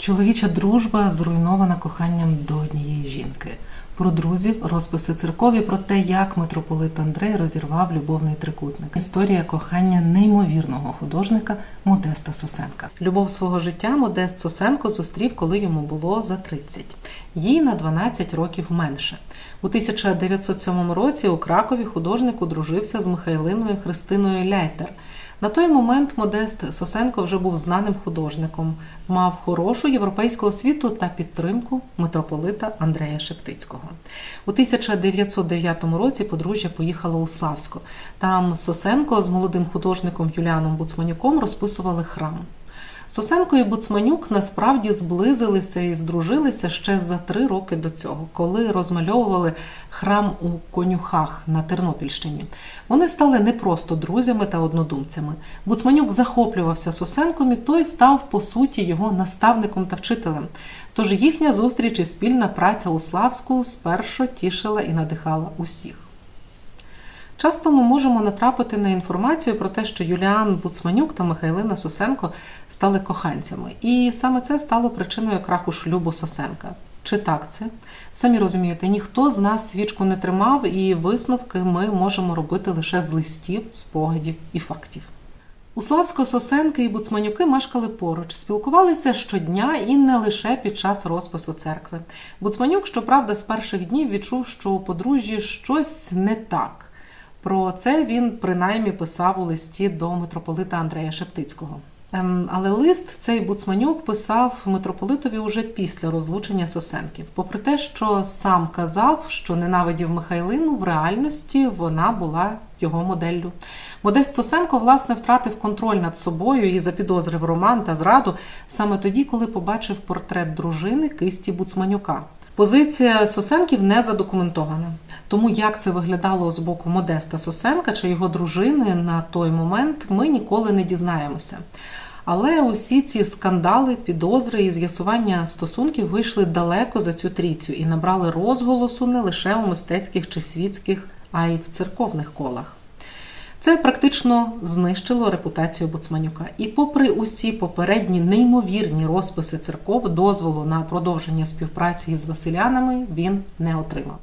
Чоловіча дружба зруйнована коханням до однієї жінки. Про друзів, розписи церкові, про те, як митрополит Андрей розірвав любовний трикутник. Історія кохання неймовірного художника Модеста Сосенка. Любов свого життя Модест Сосенко зустрів, коли йому було за 30. Їй на 12 років менше. У 1907 році у Кракові художник одружився з Михайлиною Христиною Ляйтер. На той момент Модест Сосенко вже був знаним художником, мав хорошу європейську освіту та підтримку митрополита Андрея Шептицького. У 1909 році подружжя поїхало у Славську. Там Сосенко з молодим художником Юліаном Буцманюком розписували храм. Сосенко і Буцманюк насправді зблизилися і здружилися ще за три роки до цього, коли розмальовували храм у конюхах на Тернопільщині. Вони стали не просто друзями та однодумцями. Буцманюк захоплювався Сосенком, і той став по суті його наставником та вчителем. Тож їхня зустріч і спільна праця у Славську спершу тішила і надихала усіх. Часто ми можемо натрапити на інформацію про те, що Юліан Буцманюк та Михайлина Сосенко стали коханцями, і саме це стало причиною краху шлюбу Сосенка. Чи так це? Самі розумієте, ніхто з нас свічку не тримав, і висновки ми можемо робити лише з листів, спогадів і фактів. У Славсько Сосенки і Буцманюки мешкали поруч, спілкувалися щодня і не лише під час розпису церкви. Буцманюк, щоправда, з перших днів відчув, що у подружжі щось не так. Про це він принаймні писав у листі до митрополита Андрея Шептицького. Ем, Але лист цей Буцманюк писав митрополитові уже після розлучення Сосенків. Попри те, що сам казав, що ненавидів Михайлину, в реальності вона була його моделлю. Модест Сосенко, власне, втратив контроль над собою і запідозрив роман та зраду саме тоді, коли побачив портрет дружини Кисті Буцманюка. Позиція Сосенків не задокументована. Тому як це виглядало з боку Модеста Сосенка чи його дружини на той момент, ми ніколи не дізнаємося. Але усі ці скандали, підозри і з'ясування стосунків вийшли далеко за цю трійцю і набрали розголосу не лише у мистецьких чи світських, а й в церковних колах. Це практично знищило репутацію Боцманюка. І, попри усі попередні неймовірні розписи церков, дозволу на продовження співпраці з Василянами він не отримав.